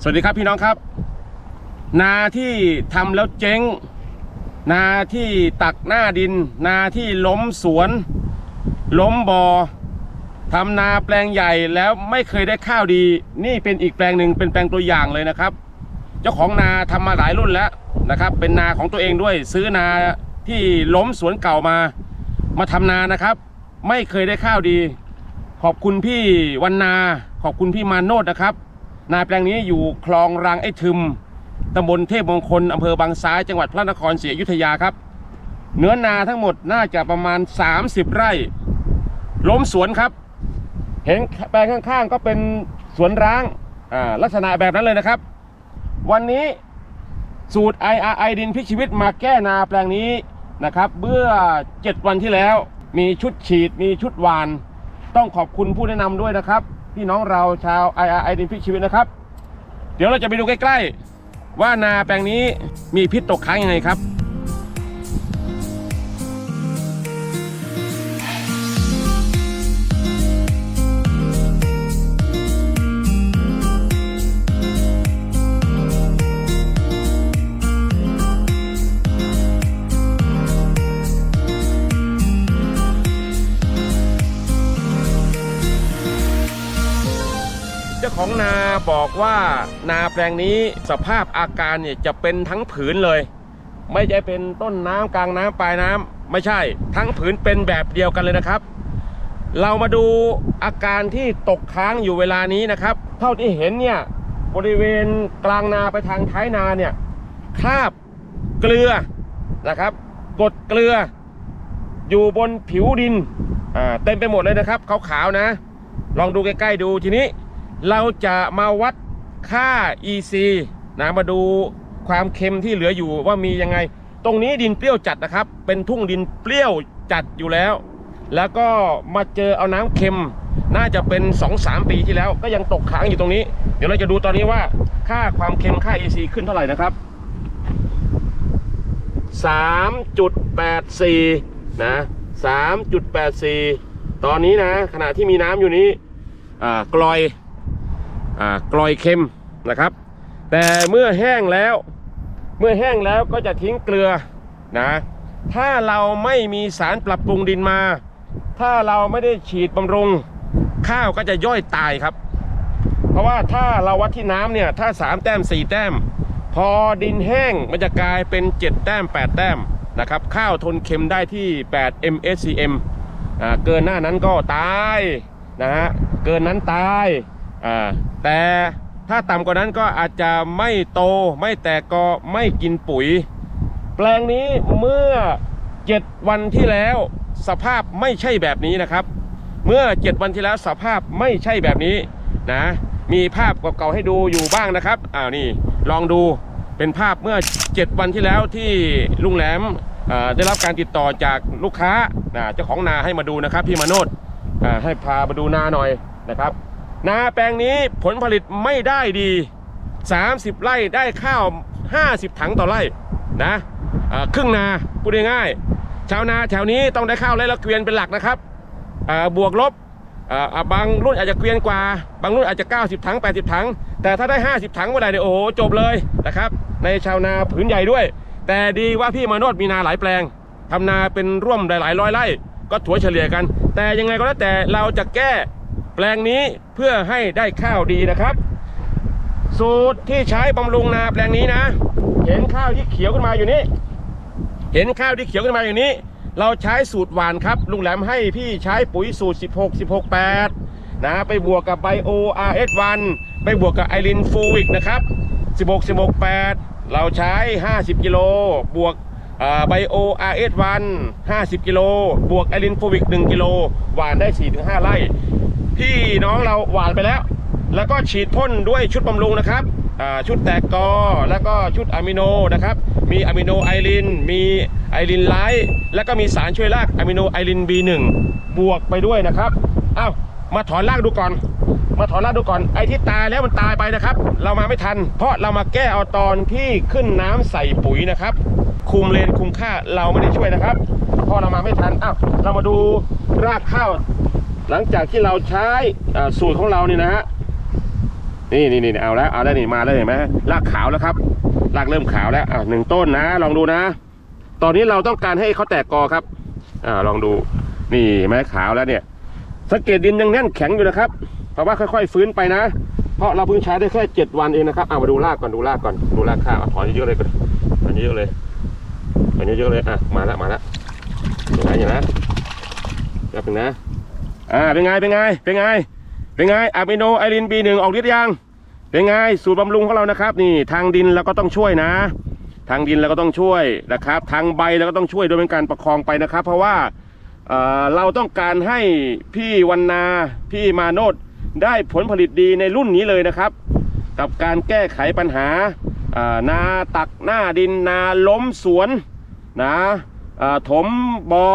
สวัสดีครับพี่น้องครับ นาที่ทำแล้วเจ๊ง นาที่ตักหน้าดิน นาที่ล้มสวน ล้มบอ่อทำนาแปลงใหญ่แล้วไม่เคยได้ข้าวดี นี่เป็นอีกแปลงหนึ่งเป็นแปลงตัวอย่างเลยนะครับ เจ้าของนาทำมาหลายรุ่นแล้วนะครับ เป็นนาของตัวเองด้วย ซื้อนาที่ล้มสวนเก่ามา มาทำนานะครับ ไม่เคยได้ข้าวดี ขอบคุณพี่วันนา ขอบคุณพี่มาโนดนะครับ นาแปลงนี้อยู่คลองรางไอ้ทึมตำบลเทพมงคลอำเภอบางซ้ายจังหวัดพระนครศรีอยุธยาครับ เนื้อนาทั้งหมดน่าจะประมาณ 30 ไร่ ล้มสวนครับ เห็นแปลงข้างๆ ก็เป็นสวนร้างอ่าลักษณะแบบนั้นเลยนะครับ วันนี้สูตร IRI ดินพิชีวิตมาแก้นาแปลงนี้นะครับเมื่อ 7 วันที่แล้วมีชุดฉีดมีชุดหวาน ต้องขอบคุณผู้แนะนำด้วยนะครับ พี่น้องเราชาวไอไอดินพิชีวิตนะครับ เดี๋ยวเราจะไปดูใกล้ๆ ว่านาแปลงนี้มีพิษตกค้างยังไงครับ เจ้าของนาบอกว่านาแปลงนี้สภาพอาการเนี่ยจะเป็นทั้งผืนเลย ไม่ใช่เป็นต้นน้ำกลางน้ำปลายน้ำไม่ใช่ ทั้งผืนเป็นแบบเดียวกันเลยนะครับ เรามาดูอาการที่ตกค้างอยู่เวลานี้นะครับ เท่าที่เห็นเนี่ยบริเวณกลางนาไปทางท้ายนาเนี่ยคราบเกลือนะครับกดเกลือ อยู่บนผิวดินเต็มไปหมดเลยนะครับขาวๆนะ ลองดูใกล้ๆดูทีนี้ เราจะมาวัดค่า EC นะมาดูความเค็มที่เหลืออยู่ว่ามียังไง ตรงนี้ดินเปรี้ยวจัดนะครับ เป็นทุ่งดินเปรี้ยวจัดอยู่แล้ว แล้วก็มาเจอเอาน้ำเค็ม น่าจะเป็น 2-3 ปีที่แล้ว ก็ยังตกค้างอยู่ตรงนี้ เดี๋ยวเราจะดูตอนนี้ว่าค่าความเค็มค่า EC ขึ้นเท่าไหร่นะครับ 3.84 นะ 3.84 ตอนนี้นะ ขณะที่มีน้ำอยู่นี้อ่ากลอย กลอยเค็มนะครับ แต่เมื่อแห้งแล้ว เมื่อแห้งแล้วก็จะทิ้งเกลือนะถ้าเราไม่มีสารปรับปรุงดินมา ถ้าเราไม่ได้ฉีดบำรุง ข้าวก็จะย่อยตายครับ เพราะว่าถ้าเราวัดที่น้ำเนี่ยถ้า 3 แต้ม 4 แต้ม พอดินแห้งมันจะกลายเป็น 7 แต้ม 8 แต้มนะครับข้าวทนเค็มได้ที่ 8 MSCM เกินหน้านั้นก็ตายนะฮะเกินนั้นตาย อ่าแต่ถ้าต่ำกว่านั้นก็อาจจะไม่โตไม่แตกกอไม่กินปุ๋ย แปลงนี้เมื่อ 7 วันที่แล้วสภาพไม่ใช่แบบนี้นะครับ เมื่อ 7 วันที่แล้วสภาพไม่ใช่แบบนี้นะ มีภาพเก่าๆให้ดูอยู่บ้างนะครับอ้าวนี่ลองดูเป็นภาพเมื่อ 7 วันที่แล้วที่ลุงแหลมได้รับการติดต่อจากลูกค้านะเจ้าของนาให้มาดูนะครับพี่มาโนดให้พามาดูนาหน่อยนะครับ นาแปลงนี้ผลผลิตไม่ได้ดี 30 ไร่ได้ข้าว 50 ถังต่อไร่นะครึ่งนาพูดง่ายๆชาวนาแถวนี้ต้องได้ข้าวไร่ละเกวียนเป็นหลักนะครับบวกลบบางรุ่นอาจจะเกวียนกว่า บางรุ่นอาจจะ 90 ถัง 80 ถัง แต่ถ้าได้ 50 ถังเมื่อไหร่เนี่ยโอ้โหจบเลยนะครับ ในชาวนาผืนใหญ่ด้วย แต่ดีว่าพี่มาโนดมีนาหลายแปลงทำนาเป็นร่วมหลายร้อยไร่ ก็ถัวเฉลี่ยกัน แต่ยังไงก็แล้วแต่เราจะแก้ แปลงนี้เพื่อให้ได้ข้าวดีนะครับ สูตรที่ใช้บำรุงนาแปลงนี้นะ เห็นข้าวที่เขียวขึ้นมาอยู่นี้ เห็นข้าวที่เขียวขึ้นมาอยู่นี้ เราใช้สูตรหวานครับ ลุงแหลมให้พี่ใช้ปุ๋ยสูตร 16 16 8 นะ ไปบวกกับไบโอ RS1 ไปบวกกับไอรินฟูวิกนะครับ 16 16 8 เราใช้ 50 กิโลบวกไบโอ RS1 50กิโลบวกไอรินฟูวิก1กิโลหวานได้4-5ไร่ พี่น้องเราหวานไปแล้ว แล้วก็ฉีดพ่นด้วยชุดบำรุงนะครับชุดแตกกอแล้วก็ชุดอะมิโนนะครับ มีอะมิโนไอริน มีไอรินไลท์แล้วก็มีสารช่วยรากอะมิโนไอริน B1 บวกไปด้วยนะครับอ้าวมาถอนรากดูก่อน มาถอนรากดูก่อนไอที่ตายแล้วมันตายไปนะครับ เรามาไม่ทัน เพราะเรามาแก้เอาตอนที่ขึ้นน้ำใส่ปุ๋ยนะครับ คุมเลนคุมค่าเราไม่ได้ช่วยนะครับ เพราะเรามาไม่ทันอ้าวเรามาดูรากข้าว หลังจากที่เราใช้สูตรของเรานี่นะฮะนี่นี่นี่เอาแล้วเอาแล้วนี่มาแล้วเห็นไหมรากขาวแล้วครับรากเริ่มขาวแล้วอ่าหนึ่งต้นนะ ลองดูนะ ตอนนี้เราต้องการให้เขาแตกกอครับอ่าลองดูนี่เห็นไหมขาวแล้วเนี่ยสังเกตดินยังแน่นแข็งอยู่นะครับเพราะว่าค่อย ๆ ฟื้นไปนะ เพราะเราเพิ่งใช้ได้แค่เจ็ดวันเองนะครับเอามาดูรากก่อนดูรากก่อนดูรากข้าวเอาถอนเยอะเลยก่อนถอนเยอะเลยถอนเยอะเลยอะมาแล้วมาแล้วอย่างไรอย่างนะแป๊บนึงนะ อ่าเป็นไงเป็นไงเป็นไงเป็นไงอะมิโนไอรินบีหนึ่งออกฤทธิ์ยังเป็นไงสูตรบำรุงของเรานะครับ นี่ทางดินเราก็ต้องช่วยนะ ทางดินเราก็ต้องช่วยนะครับ ทางใบเราก็ต้องช่วยโดยเป็นการประคองไปนะครับ เพราะว่าเอ่อเราต้องการให้พี่วันนาพี่มาโนดได้ผลผลิตดีในรุ่นนี้เลยนะครับ กับการแก้ไขปัญหาอ่านาตักหน้าดินนาล้มสวนนะอ่าถมบอ่อ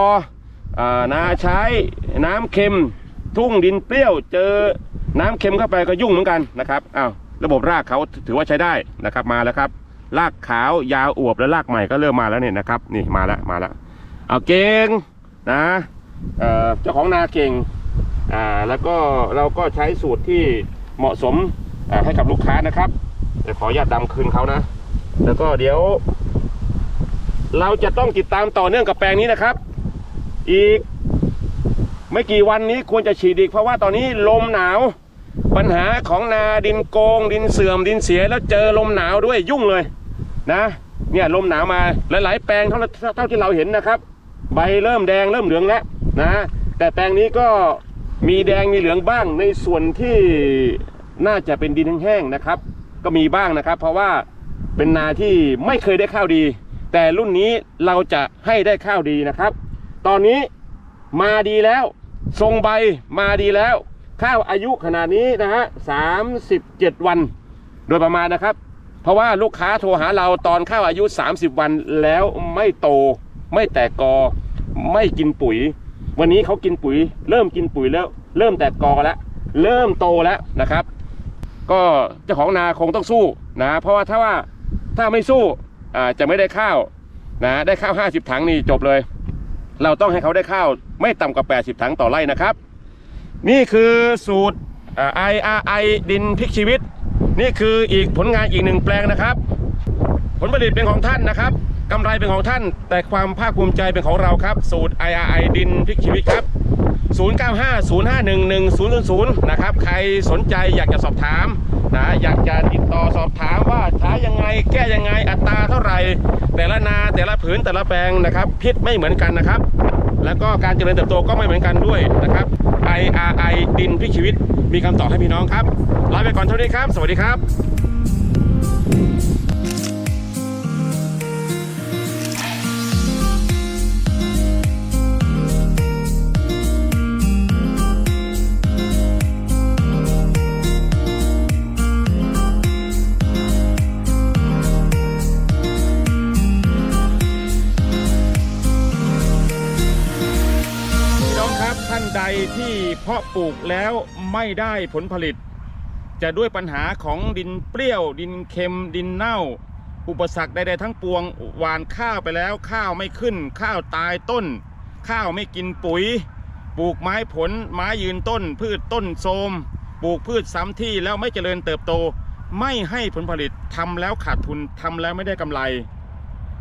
นาใช้น้ำเค็มทุ่งดินเปรี้ยวเจอน้ำเค็มเข้าไปก็ยุ่งเหมือนกันนะครับอ้าวระบบรากเขาถือว่าใช้ได้นะครับมาแล้วครับ รากขาวยาวอวบและรากใหม่ก็เริ่มมาแล้วเนี่ยนะครับนี่มาแล้วมาแล้วเอาเก่งนะเจ้าของนาเก่งอ่าแล้วก็เราก็ใช้สูตรที่เหมาะสมให้กับลูกค้านะครับเดี๋ยวขออนุญาตดำคืนเขานะ แล้วก็เดี๋ยว เราจะต้องติดตามต่อเนื่องกับแปลงนี้นะครับ อีก ไม่กี่วันนี้ควรจะฉีดอีก เพราะว่าตอนนี้ลมหนาว ปัญหาของนาดินโกง ดินเสื่อมดินเสียแล้วเจอลมหนาวด้วยยุ่งเลยนะเนี่ยลมหนาวมาหลายๆแปลงเท่าเท่าที่เราเห็นนะครับ ใบเริ่มแดงเริ่มเหลืองแล้วนะ แต่แปลงนี้ก็มีแดงมีเหลืองบ้างในส่วนที่น่าจะเป็นดินแห้งๆนะครับ ก็มีบ้างนะครับ เพราะว่าเป็นนาที่ไม่เคยได้ข้าวดี แต่รุ่นนี้เราจะให้ได้ข้าวดีนะครับ ตอนนี้มาดีแล้วทรงใบมาดีแล้ว ข้าวอายุขนาดนี้นะฮะสามสิบเจ็ดวัน โดยประมาณนะครับ เพราะว่าลูกค้าโทรหาเราตอนข้าวอายุ 30 วันแล้วไม่โต ไม่แตกกอ ไม่กินปุ๋ย วันนี้เขากินปุ๋ย เริ่มกินปุ๋ยแล้ว เริ่มแตกกอแล้ว เริ่มโตแล้วนะครับ ก็เจ้าของนาคงต้องสู้นะ เพราะว่าถ้าว่าถ้าไม่สู้อ่าจะไม่ได้ข้าวนะได้ข้าว 50 ถังนี่จบเลย เราต้องให้เขาได้ข้าวไม่ต่ำกว่า 80 ถังต่อไร่นะครับ นี่คือสูตรอ่า IRI ดินพลิกชีวิต นี่คืออีกผลงานอีกหนึ่งแปลงนะครับ ผลผลิตเป็นของท่านนะครับกำไรเป็นของท่าน แต่ความภาคภูมิใจเป็นของเราครับ สูตร IRI ดินพลิกชีวิตครับ 0950511000 นะครับ ใครสนใจอยากจะสอบถาม นะอยากจะติดต่อสอบถามว่าใช้ยังไงแก้ยังไงอัตราเท่าไหร่ แต่ละนาแต่ละผืนแต่ละแปลงนะครับพิษไม่เหมือนกันนะครับ แล้วก็การเจริญเติบโตก็ไม่เหมือนกันด้วยนะครับ IRI ดินพิชีวิตมีคำตอบให้พี่น้องครับลาไปก่อนเท่านี้ครับ สวัสดีครับ เพาะปลูกแล้วไม่ได้ผลผลิต จะด้วยปัญหาของดินเปรี้ยว ดินเค็ม ดินเน่า อุปสรรคใดๆทั้งปวงหวานข้าวไปแล้วข้าวไม่ขึ้น ข้าวตายต้น ข้าวไม่กินปุ๋ย ปลูกไม้ผลไม้ยืนต้น พืชต้นโทมปลูกพืชซ้ำที่แล้วไม่เจริญเติบโต ไม่ให้ผลผลิตทำแล้วขาดทุนทำแล้วไม่ได้กำไร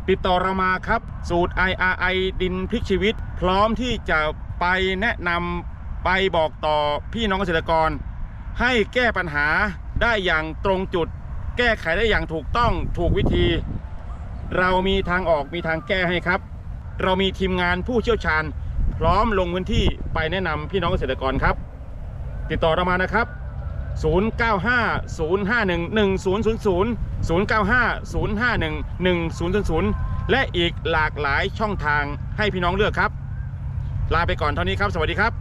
ติดต่อเรามาครับ สูตร IRI ดินพลิกชีวิต พร้อมที่จะไปแนะนำ ไปบอกต่อพี่น้องเกษตรกร ให้แก้ปัญหาได้อย่างตรงจุด แก้ไขได้อย่างถูกต้องถูกวิธี เรามีทางออกมีทางแก้ให้ครับ เรามีทีมงานผู้เชี่ยวชาญ พร้อมลงพื้นที่ไปแนะนำพี่น้องเกษตรกรครับ ติดต่อเรามานะครับ 0950511000และอีกหลากหลายช่องทางให้พี่น้องเลือกครับ ลาไปก่อนเท่านี้ครับ สวัสดีครับ